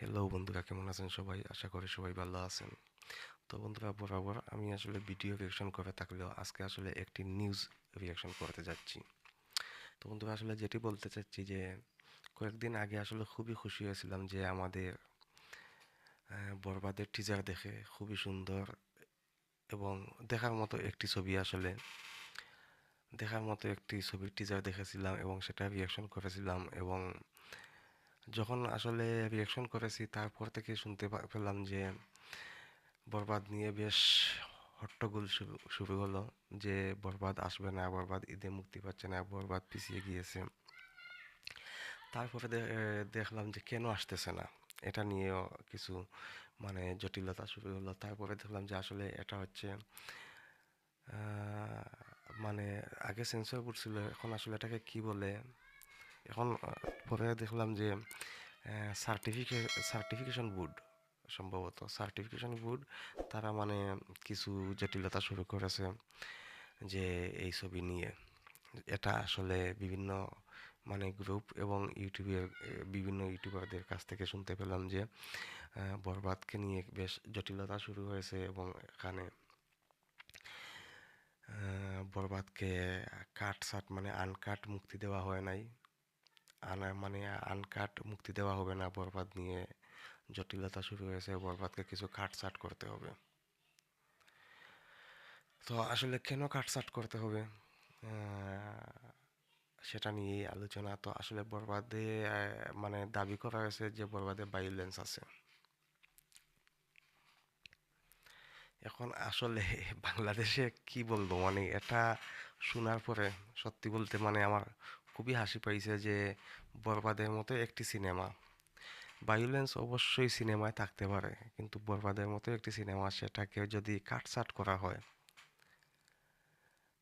Hello বন্ধুরা, কেমন আছেন সবাই? আশা করি সবাই ভালো আছেন। তো বন্ধুরা বরাবর আমি আসলে ভিডিও রিয়াকশন করে থাকলেও আজকে আসলে একটি নিউজ রিয়াকশন করতে যাচ্ছি। তো বন্ধুরা, আসলে যেটি বলতে চাচ্ছি যে, কয়েকদিন আগে আসলে খুবই খুশি হয়েছিলাম যে আমাদের বরবাদের টিজার দেখে খুবই সুন্দর এবং দেখার মতো একটি ছবি আসলে, দেখার মতো একটি ছবির টিজার দেখেছিলাম এবং সেটা রিয়াকশন করেছিলাম এবং যখন আসলে রিয়াকশন করেছি, তারপর থেকে শুনতে পেলাম যে বরবাদ নিয়ে বেশ হট্টগোল শুরু শুরু হলো যে বরবাদ আসবে না, বরবাদ ঈদে মুক্তি পাচ্ছে না, বরবাদ পিছিয়ে গিয়েছে। তারপরে দেখলাম যে কেন আসতেছে না? এটা নিয়েও কিছু মানে জটিলতা শুরু হলো। তারপরে দেখলাম যে আসলে এটা হচ্ছে মানে আগে সেন্সর করছিল, এখন আসলে এটাকে কি বলে? এখন পরে দেখলাম যে সার্টিফিকে সার্টিফিকেশন বোর্ড সম্ভবত সার্টিফিকেশন বোর্ড তারা মানে কিছু জটিলতা শুরু করেছে যে, এই ছবি নিয়ে। এটা আসলে বিভিন্ন মানে গ্রুপ এবং ইউটিউবের, বিভিন্ন ইউটিউবারদের কাছ থেকে শুনতে পেলাম যে বরবাদকে নিয়ে বেশ জটিলতা শুরু হয়েছে এবং এখানে বরবাদকে কাট সাট মানে আনকাট মুক্তি দেওয়া হয় নাই। আনা মানে আনকাট মুক্তি দেওয়া হবে না, বরবাদ নিয়ে জটিলতা শুরু হয়েছে, বরবাদকে কিছু কাটছাট করতে হবে। তো আসলে কেন কাটছাট করতে হবে? সেটা নিয়েই আলোচনা। তো আসলে বরবাদে মানে দাবি করা হয়েছে যে বরবাদে ভাইলেন্স আছে। এখন আসলে বাংলাদেশে কি বলব? মানে এটা শোনার পরে সত্যি বলতে মানে আমার খুবই হাসি পাইছে যে বরবাদের মতো একটি সিনেমা। ভায়োলেন্স অবশ্যই সিনেমায় থাকতে পারে, কিন্তু বরবাদের মতো একটি সিনেমা সেটাকে যদি কাটছাট করা হয়,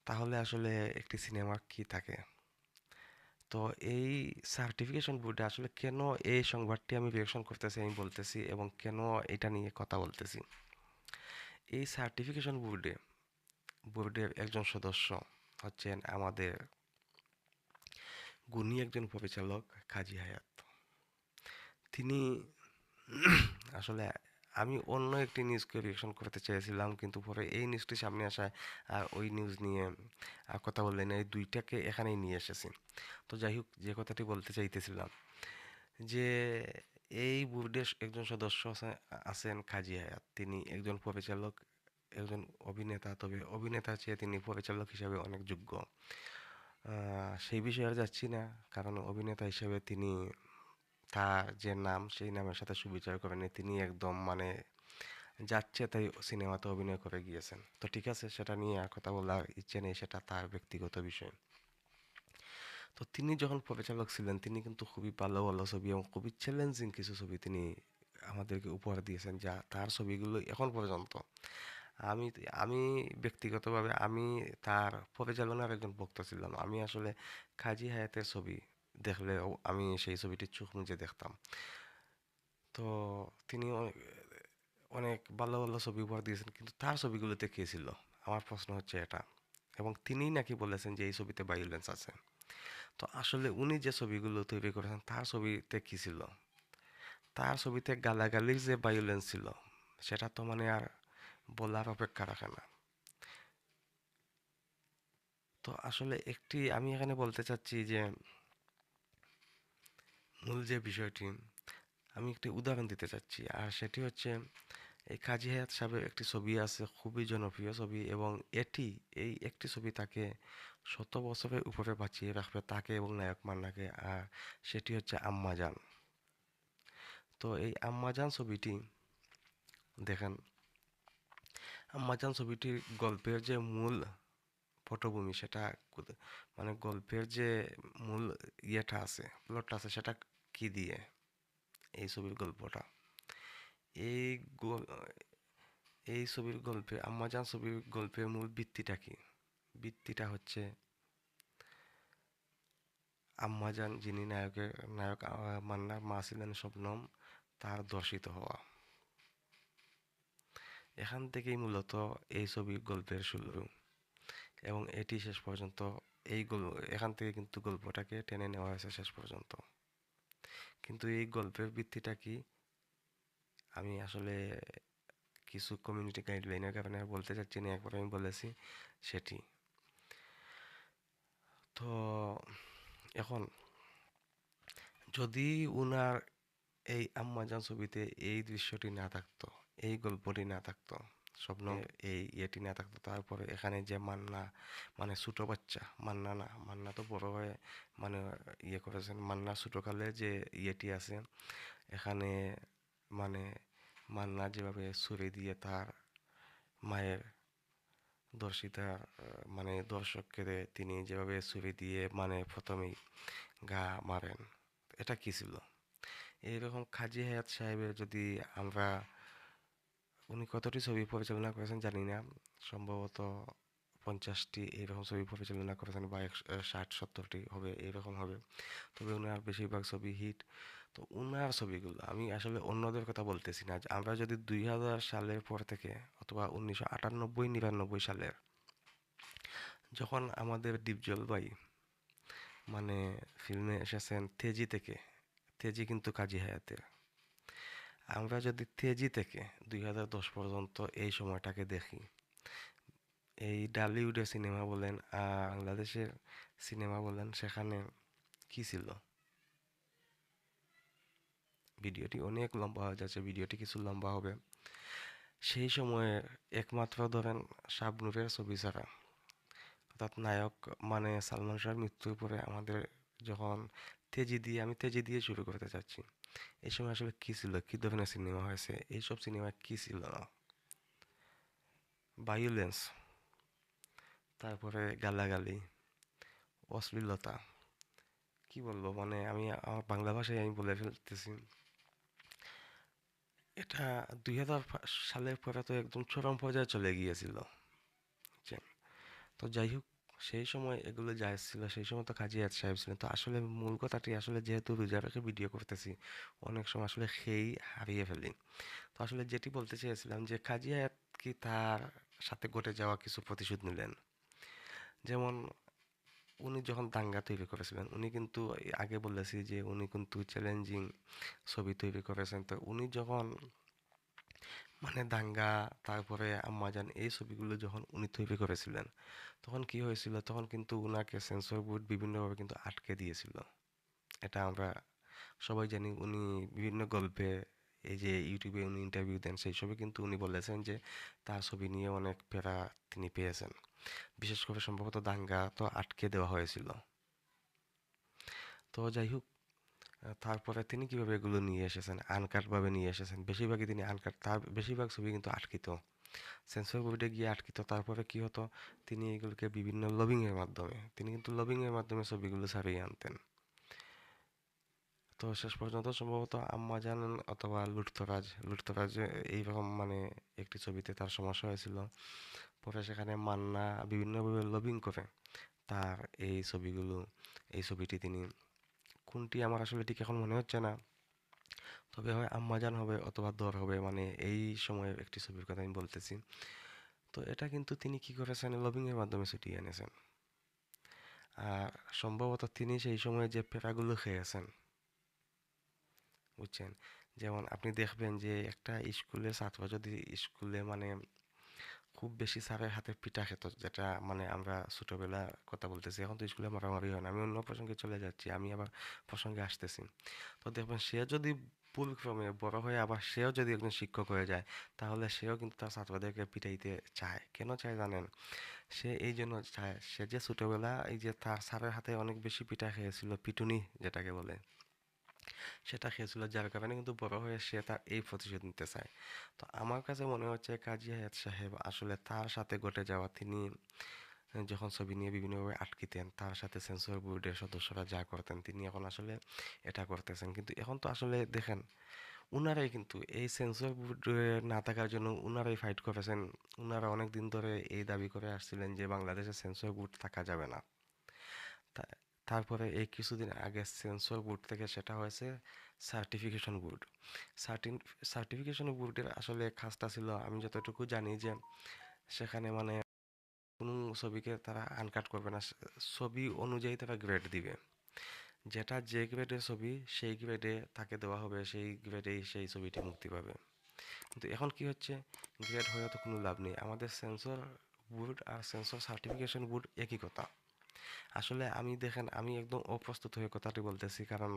তাহলে আসলে একটি সিনেমা কি থাকে? তো এই সার্টিফিকেশন বোর্ডে আসলে কেন এই সংবাদটি আমি রিয়েকশন করতেছি, আমি বলতেছি এবং কেন এটা নিয়ে কথা বলতেছি? এই সার্টিফিকেশন বোর্ডে বোর্ডের একজন সদস্য হচ্ছেন আমাদের গুণী একজন পরিচালক কাজী হায়াত। তিনি আসলে আমি অন্য একটি নিউজকে রিয়েকশন করতে চেয়েছিলাম, কিন্তু পরে এই নিউজটি সামনে আসায় আর ওই নিউজ নিয়ে আর কথা বললেন এই দুইটাকে এখানেই নিয়ে এসেছি। তো যাই হোক, যে কথাটি বলতে চাইতেছিলাম যে এই বোর্ডের একজন সদস্য আছেন কাজী হায়াত। তিনি একজন পরিচালক একজন অভিনেতা, তবে অভিনেতা চেয়ে তিনি পরিচালক হিসাবে অনেক যোগ্য। সেই বিষয়ে আর যাচ্ছি না। কারণ অভিনেতা হিসেবে তিনি তার যে নাম, সেই নামের সাথে সুবিচার করেনি তিনি একদম মানে যাচ্ছে তাই সিনেমাতে অভিনয় করে গিয়েছেন। তো ঠিক আছে, সেটা নিয়ে আর কথা বলার ইচ্ছে নেই, সেটা তার ব্যক্তিগত বিষয়। তো তিনি যখন পরিচালক ছিলেন, তিনি কিন্তু খুবই ভালো ভালো ছবি এবং খুবই চ্যালেঞ্জিং কিছু ছবি তিনি আমাদেরকে উপহার দিয়েছেন, যা তার ছবিগুলো এখন পর্যন্ত আমি আমি ব্যক্তিগতভাবে আমি তার পরিচালনার একজন ভক্ত ছিলাম। আমি আসলে কাজী হায়াতের ছবি দেখলে আমি সেই ছবিটি চোখ মুজে দেখতাম। তো তিনি অনেক ভালো ভালো ছবি উপহার দিয়েছেন, কিন্তু তার ছবিগুলোতে কে ছিল? আমার প্রশ্ন হচ্ছে এটা। এবং তিনিই নাকি বলেছেন যে এই ছবিতে ভায়োলেন্স আছে। তো আসলে উনি যে ছবিগুলো তৈরি করেছেন, তার ছবিতে কী ছিল? তার ছবিতে গালাগালির যে ভায়োলেন্স ছিল, সেটা তো মানে আর বলার অপেক্ষা রাখে না। তো আসলে একটি, আমি এখানে বলতে চাচ্ছি যে, মূল যে বিষয়টি, আমি একটি উদাহরণ দিতে চাচ্ছি। আর সেটি হচ্ছে, এই কাজী হায়াত সাহেবের একটি ছবি আছে, খুবই জনপ্রিয় ছবি এবং এটি, এই একটি ছবি তাকে শত বছরের উপরে বাঁচিয়ে রাখবে তাকে এবং নায়ক মান্নাকে। আর সেটি হচ্ছে আম্মাজান। তো এই আম্মাজান ছবিটি, দেখেন আম্মাজান ছবিটির গল্পের যে মূল পটভূমি সেটা মানে গল্পের যে মূল ইয়েটা আছে প্লটটা আছে, সেটা কি দিয়ে এই ছবির গল্পটা? এই এই ছবির গল্পে আম্মাজান ছবির গল্পের মূল ভিত্তিটা কি? ভিত্তিটা হচ্ছে আম্মাজান যিনি নায়কের, নায়ক মান্নার মা ছিলেন শবনম তার দর্শিত হওয়া। এখান থেকেই মূলত এই ছবির গল্পের শুরু। এবং এটি শেষ পর্যন্ত এই গল্প এখান থেকে কিন্তু গল্পটাকে টেনে নেওয়া হয়েছে শেষ পর্যন্ত। কিন্তু এই গল্পের ভিত্তিটা কি? আমি আসলে কিছু কমিউনিটি গাইডলাইনের কারণে বলতে চাচ্ছি না, একবার আমি বলেছি সেটি। তো এখন, যদি উনার এই আম্মাজান ছবিতে এই দৃশ্যটি না থাকতো এই গল্পটি না থাকতো স্বপ্ন এই ইয়েটি না থাকতো। তারপরে এখানে যে মান্না মানে ছোটো বাচ্চা মান্না না মান্না তো বড় হয়ে মানে ইয়ে করেছেন। মান্না ছোটোকালে যে ইয়েটি আছে এখানে মানে মান্না যেভাবে ছুরি দিয়ে তার মায়ের দর্শিতা মানে দর্শককে তিনি যেভাবে ছুরি দিয়ে মানে প্রথমেই গা মারেন এটা কি ছিল? এইরকম কাজী হায়াত সাহেবের যদি আমরা উনি কতটি ছবি পরিচালনা করেছেন জানি না, সম্ভবত পঞ্চাশটি এইরকম ছবি পরিচালনা করেছেন বা ষাট, সত্তরটি হবে এইরকম হবে। তবে ওনার বেশিরভাগ ছবি হিট। তো ওনার ছবিগুলো, আমি আসলে অন্যদের কথা বলতেছি না আমরা যদি দুই হাজার সালের পর থেকে অথবা উনিশশো আটানব্বই, নিরানব্বই সালের যখন আমাদের ডিপজল ভাই মানে ফিল্মে এসেছেন তেজি থেকে তেজি কিন্তু কাজী হায়াতের। আমরা যদি তেজি থেকে দুই দশ পর্যন্ত এই সময়টাকে দেখি, এই ডালিউডের সিনেমা বলেন বাংলাদেশের সিনেমা বলেন, সেখানে কি ছিল? ভিডিওটি অনেক লম্বা হয়ে যাচ্ছে, ভিডিওটি কিছু লম্বা হবে। সেই সময়ে একমাত্র ধরেন শাবনুরের ছবি ছাড়া। অর্থাৎ নায়ক মানে সালমান শাহর মৃত্যুর পরে আমাদের যখন তেজি দিয়ে, আমি তেজি দিয়ে শুরু করতে চাচ্ছি। এই সময় আসলে কী ছিল? কী ধরনের সিনেমা হয়েছে? এইসব সিনেমা কী ছিল? না ভায়োলেন্স তারপরে গালাগালি, অশ্লীলতা, কি বলব? মানে আমি, আমার বাংলা ভাষায় আমি বলে ফেলতেছি। এটা দুই হাজার সালের পরে তো একদম চরম পর্যায়ে চলে গিয়েছিল। তো যাই হোক সেই সময় এগুলো জায়েজ ছিল, সেই সময় তো কাজী আয়াত সাহেব ছিলেন। তো আসলে মূল কথাটি আসলে যেহেতু রোজা রেখে ভিডিও করতেছি, অনেক সময় আসলে খেয়েই হারিয়ে ফেলি। তো আসলে যেটি বলতে চেয়েছিলাম যে কাজী আয়াত কি তার সাথে ঘটে যাওয়া কিছু প্রতিশোধ নিলেন? যেমন উনি যখন দাঙ্গা তৈরি করেছিলেন, উনি কিন্তু আগে বলেছি যে উনি কিন্তু চ্যালেঞ্জিং ছবি তৈরি করেছেন। তো উনি যখন মানে দাঙ্গা, তারপরে আম্মাজান এই ছবিগুলো যখন উনি তৈরি করেছিলেন, তখন কি হয়েছিল? তখন কিন্তু উনাকে সেন্সর বোর্ড বিভিন্নভাবে কিন্তু আটকে দিয়েছিল। এটা আমরা সবাই জানি, উনি বিভিন্ন গল্পে, এই যে ইউটিউবে উনি ইন্টারভিউ দেন, সেই সবই কিন্তু উনি বলেছেন যে, তার ছবি নিয়ে অনেক প্যারা তিনি পেয়েছেন। বিশেষ করে সম্ভবত দাঙ্গা তো আটকে দেওয়া হয়েছিল। তো যাই হোক তারপরে তিনি কীভাবে এগুলো নিয়ে এসেছেন আনকাটভাবে নিয়ে এসেছেন? বেশিরভাগই তিনি আনকাট তার বেশিরভাগ ছবি কিন্তু আটকিত। সেন্সর বোর্ডে গিয়ে আটকিত, তারপরে কি হতো? তিনি এগুলোকে বিভিন্ন লবিংয়ের মাধ্যমে, তিনি কিন্তু লবিংয়ের মাধ্যমে ছবিগুলো ছাড়িয়ে আনতেন। তো শেষ পর্যন্ত সম্ভবত আম্মা জানেন অথবা লুটতরাজ লুটতরাজ এইরকম মানে একটি ছবিতে তার সমস্যা হয়েছিল। পরে সেখানে মান্না বিভিন্নভাবে লবিং করে তার এই ছবিগুলো, এই ছবিটি তিনি কোনটি আমার আসলে ঠিক এখন মনে হচ্ছে না। তবে হয় আম্মাজান হবে অথবা দর হবে মানে এই সময়ের একটি ছবির কথা আমি বলতেছি। তো এটা কিন্তু তিনি কি করেছেন? লবিংয়ের মাধ্যমে ছুটিয়ে এনেছেন। আর সম্ভবত তিনি সেই সময় যে পেটাগুলো খেয়েছেন, বুঝছেন? যেমন আপনি দেখবেন যে একটা স্কুলে ছাত্র যদি স্কুলে মানে খুব বেশি স্যারের হাতে পিঠা খেত, যেটা মানে আমরা ছোটোবেলা কথা বলতেছি। এখন তো স্কুলে মারামারি হয় না। আমি অন্য প্রসঙ্গে চলে যাচ্ছি, আমি আবার প্রসঙ্গে আসতেছি। তো দেখবেন সে যদি ভুলক্রমে বড় হয়ে আবার সেও যদি একজন শিক্ষক হয়ে যায়, তাহলে সেও কিন্তু তার ছাত্রদেরকে পিটাইতে চায়। কেন চায় জানেন? সে এই জন্য চায়। সে যে ছোটোবেলা এই যে তার স্যারের হাতে অনেক বেশি পিঠা খেয়েছিল, পিটুনি যেটাকে বলে সেটা খেয়েছিল যার কারণে কিন্তু বড় হয়ে সে তার এই প্রতিশোধ নিতে চায়। তো আমার কাছে মনে হচ্ছে কাজী হায়াত সাহেব আসলে তার সাথে ঘটে যাওয়া তিনি যখন ছবি নিয়ে বিভিন্নভাবে আটকিতেন, তার সাথে সেন্সর বোর্ডের সদস্যরা যা করতেন, তিনি এখন আসলে এটা করতেছেন। কিন্তু এখন তো আসলে দেখেন, উনারাই কিন্তু এই সেন্সর বোর্ড না থাকার জন্য উনারাই ফাইট করেছেন। উনারা অনেক দিন ধরে এই দাবি করে আসছিলেন যে বাংলাদেশে সেন্সর বোর্ড থাকা যাবে না। তারপরে এই কিছুদিন আগে সেন্সর বোর্ড থেকে সেটা হয়েছে সার্টিফিকেশন বোর্ড। সার্টিফিকেশন বোর্ডের আসলে কাজটা ছিল, আমি যতটুকু জানি যে সেখানে মানে কোনো ছবিকে তারা আনকাট করবে না, ছবি অনুযায়ী তারা গ্রেড দিবে। যেটা যে গ্রেডের ছবি, সেই গ্রেডে তাকে দেওয়া হবে, সেই গ্রেডেই সেই ছবিটি মুক্তি পাবে। কিন্তু এখন কি হচ্ছে? গ্রেড হয়ে তো কোনো লাভ নেই। আমাদের সেন্সর বোর্ড আর সেন্সর সার্টিফিকেশন বোর্ড একই কথা। আসলে আমি দেখেন, আমি একদম অপ্রস্তুত হয়ে কথাটি বলতেছি। কারণ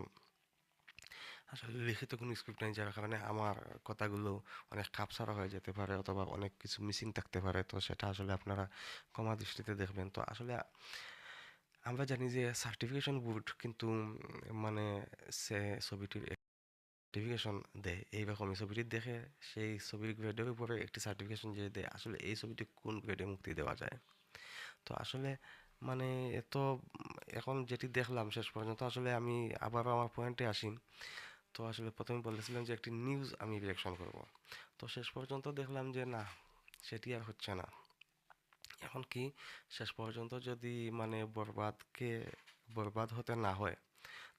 আসলে লিখিত কোনো স্ক্রিপ্ট নেই, যার কারণে আমার কথাগুলো অনেক খাপছাড়া হয়ে যেতে পারে অথবা অনেক কিছু মিসিং থাকতে পারে। তো সেটা আসলে আপনারা ক্ষমা দৃষ্টিতে দেখবেন। তো আসলে আমরা জানি যে সার্টিফিকেশন বোর্ড কিন্তু মানে সে ছবিটির সার্টিফিকেশন দেয়। এইরকমই ছবিটি দেখে সেই ছবির গ্রেডের উপরে একটি সার্টিফিকেশন যে দেয়, আসলে এই ছবিটি কোন গ্রেডে মুক্তি দেওয়া যায়? তো আসলে মানে এত, এখন যেটি দেখলাম শেষ পর্যন্ত, আসলে আমি আবার আমার পয়েন্টে আসি। তো আসলে প্রথমে বলেছিলাম যে একটি নিউজ আমি রিয়াকশন করব। তো শেষ পর্যন্ত দেখলাম যে না, সেটি আর হচ্ছে না। এখন কি, শেষ পর্যন্ত যদি মানে বরবাদকে, বরবাদ হতে না হয়,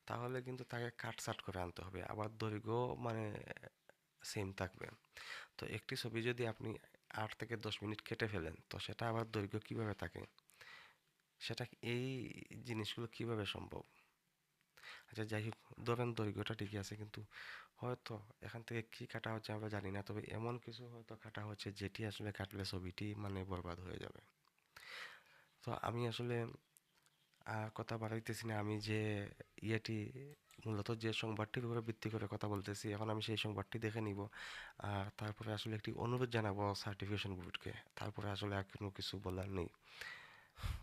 তাহলে কিন্তু তাকে কাটছাট করে আনতে হবে। আবার দৈর্ঘ্য মানে সেম থাকবে। তো একটি ছবি যদি আপনি আট থেকে দশ মিনিট কেটে ফেলেন, তো সেটা আবার দৈর্ঘ্য কীভাবে থাকে? সেটা এই জিনিসগুলো কীভাবে সম্ভব? আচ্ছা যাই হোক, ধরেন দৈর্ঘ্যটা ঠিকই আছে, কিন্তু হয়তো এখান থেকে কি কাটা হচ্ছে আমরা জানি না, তবে এমন কিছু হয়তো কাটা হচ্ছে যেটি আসলে কাটলে ছবিটি মানে বরবাদ হয়ে যাবে। তো আমি আসলে আর কথা বাড়াইতেছি না, আমি যে ইয়েটি, মূলত যে সংবাদটির উপরে ভিত্তি করে কথা বলতেছি, এখন আমি সেই সংবাদটি দেখে নিব, আর তারপরে আসলে একটি অনুরোধ জানাব সার্টিফিকেশন বোর্ডকে তারপরে আসলে আর কোনো কিছু বলার নেই।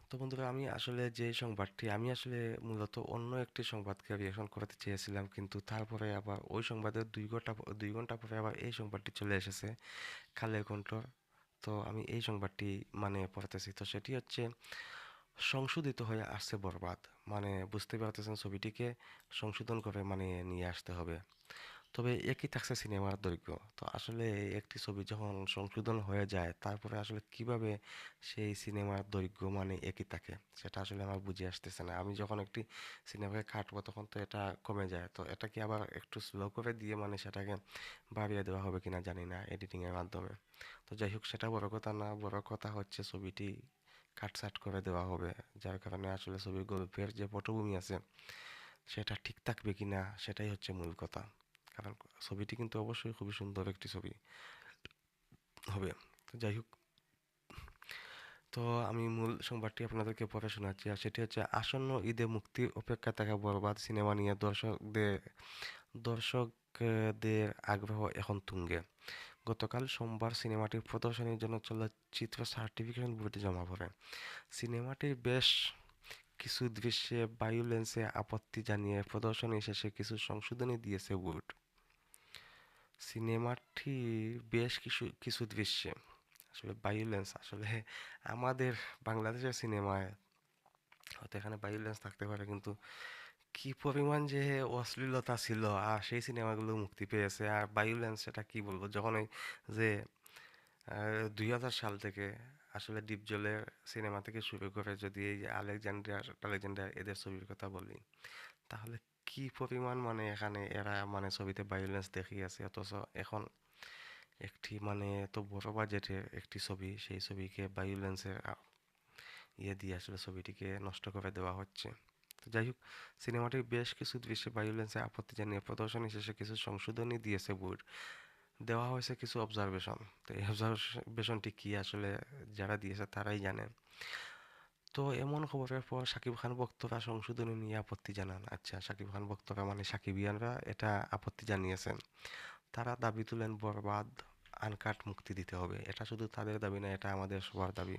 তো বন্ধুরা, আমি আসলে যে সংবাদটি, আমি আসলে মূলত অন্য একটি সংবাদকে রিয়াকশন করতে চেয়েছিলাম, কিন্তু তারপরে আবার ওই সংবাদের দুই ঘণ্টা দুই ঘণ্টা পরে আবার এই সংবাদটি চলে এসেছে কালের কণ্ঠর তো আমি এই সংবাদটি মানে পড়াতেছি। তো সেটি হচ্ছে, সংশোধিত হয়ে আসছে বরবাদ। মানে বুঝতে পারতেছেন ছবিটিকে, সংশোধন করে মানে নিয়ে আসতে হবে। তবে একই থাকছে সিনেমার দৈর্ঘ্য। তো আসলে একটি ছবি যখন সংশোধন হয়ে যায়, তারপরে আসলে কীভাবে সেই সিনেমার দৈর্ঘ্য মানে একই থাকে, সেটা আসলে আমার বুঝে আসতেছে না। আমি যখন একটি সিনেমাকে কাটবো তখন তো এটা কমে যায়। তো এটা কি আবার একটু স্লো করে দিয়ে মানে সেটাকে বাড়িয়ে দেওয়া হবে কিনা জানি না এডিটিংয়ের মাধ্যমে। তো যাই হোক, সেটা বড় কথা না, বড় কথা হচ্ছে ছবিটি কাটছাট করে দেওয়া হবে, যার কারণে আসলে ছবির গল্পের যে পটভূমি আছে, সেটা ঠিক থাকবে কিনা, সেটাই হচ্ছে মূল কথা। কারণ ছবিটি কিন্তু অবশ্যই খুবই সুন্দর একটি ছবি হবে। যাই হোক। তো আমি মূল সংবাদটি আপনাদেরকে পড়ে শোনাচ্ছি, আর সেটি হচ্ছে আসন্ন ঈদে মুক্তির অপেক্ষা থাকা বরবাদ সিনেমা নিয়ে দর্শকদের দর্শকদের আগ্রহ এখন তুঙ্গে। গতকাল সোমবার সিনেমাটির প্রদর্শনীর জন্য চলচ্চিত্র সার্টিফিকেশন বোর্ডে জমা পড়ে। সিনেমাটির বেশ কিছু দৃশ্যে ভায়োলেন্সে আপত্তি জানিয়ে প্রদর্শনী শেষে কিছু সংশোধনী দিয়েছে বোর্ড। সিনেমাটির বেশ কিছু কিছু দৃশ্যে, আসলে ভায়োলেন্স আসলে আমাদের বাংলাদেশের সিনেমায় হয়তো এখানে ভায়োলেন্স থাকতে পারে, কিন্তু কি পরিমাণ যে অশ্লীলতা ছিল, আর সেই সিনেমাগুলো মুক্তি পেয়েছে, আর ভায়োলেন্স সেটা কি বলব? যখন এই যে দুই হাজার সাল থেকে আসলে ডিপ জলের সিনেমা থেকে শুরু করে যদি এই আলেকজান্ডার আলেকজান্ডার এদের ছবির কথা বলি, তাহলে কি পরিমাণ মানে এখানে এরা মানে ছবিতে ভায়োলেন্স দেখিয়েছে? অথচ এখন একটি মানে এত বড় বাজেটের একটি ছবি, সেই ছবিকে ভায়োলেন্সের ইয়ে দিয়ে আসলে ছবিটিকে নষ্ট করে দেওয়া হচ্ছে। তো যাই হোক, সিনেমাটির বেশ কিছু দৃশ্যে ভায়োলেন্সে আপত্তি জানিয়ে প্রদর্শনী শেষে কিছু সংশোধনী দিয়েছে বোর্ড। দেওয়া হয়েছে কিছু অবজারভেশন তো এই অবজারভেশনটি কি আসলে যারা দিয়েছে তারাই জানে। তো এমন খবরের পর সাকিব খান ভক্তরা সংশোধনী নিয়ে আপত্তি জানান। আচ্ছা সাকিব খান ভক্তরা মানে সাকিবিয়ানরা এটা আপত্তি জানিয়েছেন। তারা দাবি তুলেন বরবাদ, আনকাট মুক্তি দিতে হবে। এটা শুধু তাদের দাবি না, এটা আমাদের সবার দাবি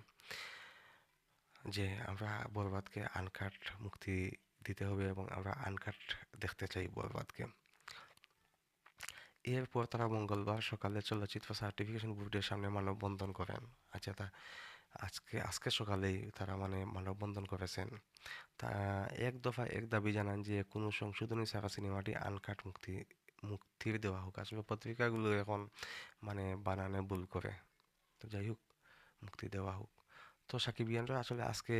যে আমরা বরবাদকে আনকাট মুক্তি দিতে হবে এবং আমরা আনকাট দেখতে চাই বরবাদকে। এরপর তারা মঙ্গলবার সকালে চলচ্চিত্র সার্টিফিকেশন বোর্ডের সামনে মানববন্ধন করেন। আচ্ছা তা আজকে আজকে সকালেই তারা মানে মানববন্ধন করেছেন। তা এক দফা এক দাবি জানান যে, কোনো সংশোধনী ছাড়া সিনেমাটি আনকাট মুক্তি, মুক্তির দেওয়া হোক। আসলে পত্রিকাগুলো এখন মানে বানানে ভুল করে। তো যাই হোক, মুক্তি দেওয়া হোক। তো সাকিবিয়ানরা আসলে আজকে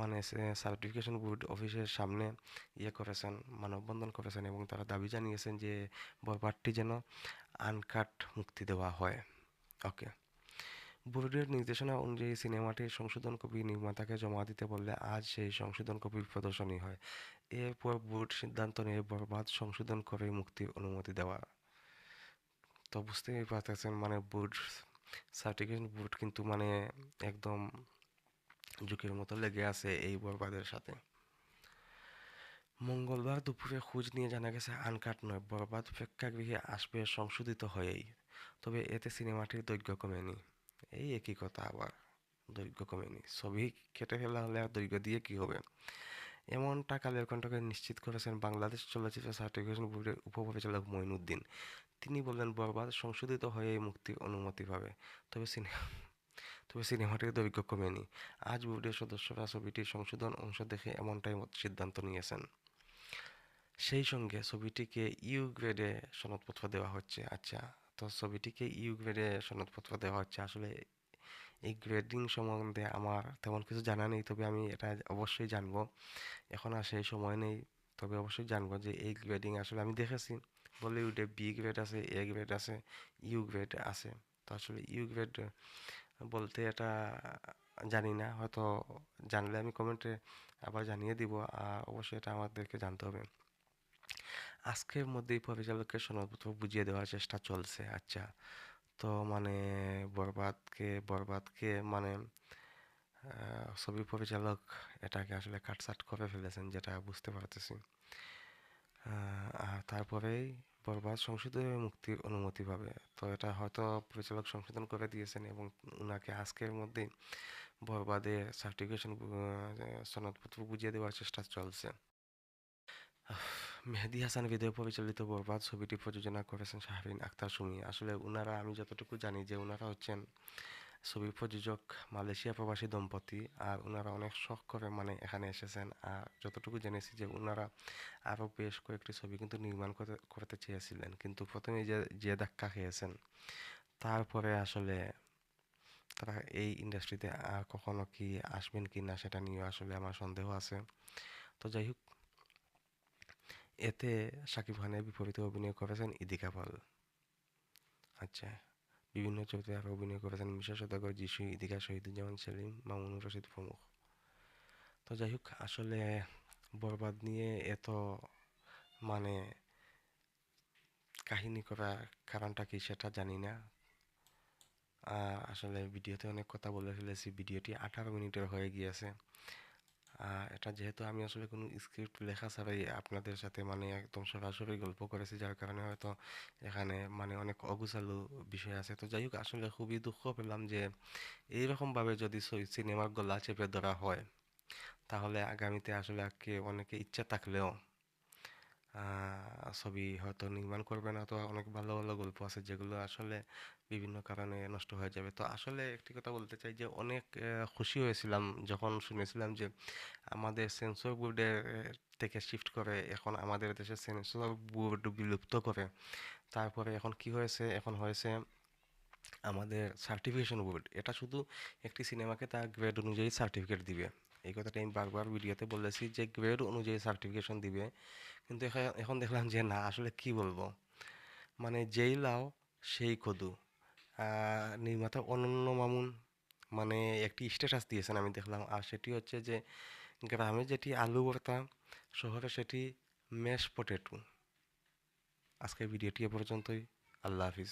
মানে সার্টিফিকেশন বোর্ড অফিসের সামনে ইয়ে করেছেন, মানববন্ধন করেছেন এবং তারা দাবি জানিয়েছেন যে, বরবাদটি যেন আনকাট মুক্তি দেওয়া হয়। ওকে। বোর্ডের নির্দেশনা অনুযায়ী সিনেমাটির সংশোধন কপি নির্মাতাকে জমা দিতে বললে আজ সেই সংশোধন কপির প্রদর্শনী হয়। এরপর বোর্ড সিদ্ধান্ত নিয়ে, বরবাদ সংশোধন করে মুক্তির অনুমতি দেওয়া। তো বুঝতেই পারতেছেন মানে বোর্ড সার্টিফিকেশন বোর্ড কিন্তু মানে একদম ঝুঁকির মতো লেগে আছে এই বরবাদের সাথে। মঙ্গলবার দুপুরে খোঁজ নিয়ে জানা গেছে, আনকাট নয়, বরবাদ প্রেক্ষাগৃহে আসবে সংশোধিত হয়েই। তবে এতে সিনেমাটির দৈর্ঘ্য কমেনি। এই একই কথা আবার দৈর্ঘ্য কমেনি। ছবি কেটে ফেলা হলে আর দৈর্ঘ্য দিয়ে কি হবে? এমনটা কালের কণ্ঠকে নিশ্চিত করেছেন বাংলাদেশ চলচ্চিত্র সার্টিফিকেশন বোর্ডের উপপরিচালক মঈনুদ্দিন। তিনি বললেন, বরবাদ সংশোধিত হয়েই মুক্তির অনুমতি পাবে। তবে সিনেমা তবে সিনেমাটির দৈর্ঘ্য কমেনি। আজ বোর্ডের সদস্যরা ছবিটির সংশোধন অংশ দেখে এমনটাই সিদ্ধান্ত নিয়েছেন। সেই সঙ্গে ছবিটিকে ইউ গ্রেডে সনদপত্র দেওয়া হচ্ছে। আচ্ছা তো ছবিটিকে ইউ গ্রেডে সনদপত্র দেওয়া হচ্ছে। আসলে এই গ্রেডিং সম্বন্ধে আমার তেমন কিছু জানা নেই, তবে আমি এটা অবশ্যই জানব। এখন আর সেই সময় নেই, তবে অবশ্যই জানব যে এই গ্রেডিং আসলে আমি দেখেছি। বলিউডে বি গ্রেড আছে, এ গ্রেড আছে, ইউ গ্রেড আছে। তো আসলে ইউ গ্রেড বলতে এটা জানি না, হয়তো জানলে আমি কমেন্টে আবার জানিয়ে দিব, আর অবশ্যই এটা আমাদেরকে জানতে হবে। আজকের মধ্যেই পরিচালকের সনদপত্র বুঝিয়ে দেওয়ার চেষ্টা চলছে আচ্ছা। তো মানে বরবাদকে বরবাদকে মানে ছবি পরিচালক এটাকে আসলে কাটসাট করে ফেলেছেন যেটা বুঝতে পারতেছি। আর তারপরেই বরবাদ সংশোধিত মুক্তির অনুমতি পাবে। তো এটা হয়তো পরিচালক সংশোধন করে দিয়েছেন এবং ওনাকে আজকের মধ্যেই বরবাদের সার্টিফিকেশন সনদপত্র বুঝিয়ে দেওয়ার চেষ্টা চলছে। মেহেদি হাসান ভিডিও পরিচালিত বরবাদ ছবিটি প্রযোজনা করেছেন শাহরিন আক্তার সুমি। আসলে ওনারা আমি যতটুকু জানি যে ওনারা হচ্ছেন ছবি প্রযোজক মালয়েশিয়া প্রবাসী দম্পতি আর ওনারা অনেক শখ করে মানে এখানে এসেছেন। আর যতটুকু জেনেছি যে ওনারা আরও বেশ কয়েকটি ছবি কিন্তু নির্মাণ করতে করতে চেয়েছিলেন। কিন্তু প্রথমে যে যে ধাক্কা খেয়েছেন, তারপরে আসলে তারা এই ইন্ডাস্ট্রিতে আর কখনো কি আসবেন কি না সেটা নিয়ে আসলে আমার সন্দেহ আছে। তো যাই হোক এতে শাকিব খানের বিপরীতে অভিনয় করেছেন ইদিকা পাল। আচ্ছা বিভিন্ন চরিত্রে আরও অভিনয় করেছেন মিশা সদাগর, যিশু, ইদিকা শহীদুজ্জামান, সেলিম মামুনুর রশিদ প্রমুখ। তো যাই হোক, আসলে বরবাদ নিয়ে এত মানে কাহিনী করা কারণটা কি সেটা জানি না। আসলে ভিডিওতে অনেক কথা বলে ফেলেছি ভিডিওটি আঠারো মিনিটের হয়ে গিয়েছে। এটা যেহেতু আমি আসলে কোনো স্ক্রিপ্ট লেখা ছাড়াই আপনাদের সাথে মানে একদম সরাসরি গল্প করেছি, যার কারণে হয়তো এখানে মানে অনেক অগুছালো বিষয় আছে। তো যাই হোক, আসলে খুবই দুঃখ পেলাম যে এইরকমভাবে যদি সিনেমার গলা চেপে ধরা হয়, তাহলে আগামীতে আসলে কে অনেকে ইচ্ছা থাকলেও ছবি হয়তো নির্মাণ করবে না। তো অনেক ভালো ভালো গল্প আছে যেগুলো আসলে বিভিন্ন কারণে নষ্ট হয়ে যাবে। তো আসলে একটি কথা বলতে চাই যে, অনেক খুশি হয়েছিলাম যখন শুনেছিলাম যে, আমাদের সেন্সর বোর্ডের থেকে শিফট করে এখন আমাদের দেশে সেন্সর বোর্ড বিলুপ্ত করে। তারপরে এখন কি হয়েছে? এখন হয়েছে আমাদের সার্টিফিকেশন বোর্ড এটা শুধু একটি সিনেমাকে তার গ্রেড অনুযায়ী সার্টিফিকেট দিবে। এই কথাটা আমি বারবার ভিডিওতে বলেছি যে গ্রেড অনুযায়ী সার্টিফিকেশন দিবে। কিন্তু এখন দেখলাম যে, না, আসলে কি বলব? মানে যেই লাও, সেই কদু। নির্মাতা অনন্য মামুন মানে একটি স্ট্যাটাস দিয়েছেন, আমি দেখলাম। আর সেটি হচ্ছে যে, গ্রামে যেটি আলু ভর্তা, শহরে সেটি ম্যাশ পটেটো আজকের ভিডিওটি এ পর্যন্তই। আল্লাহ হাফিজ।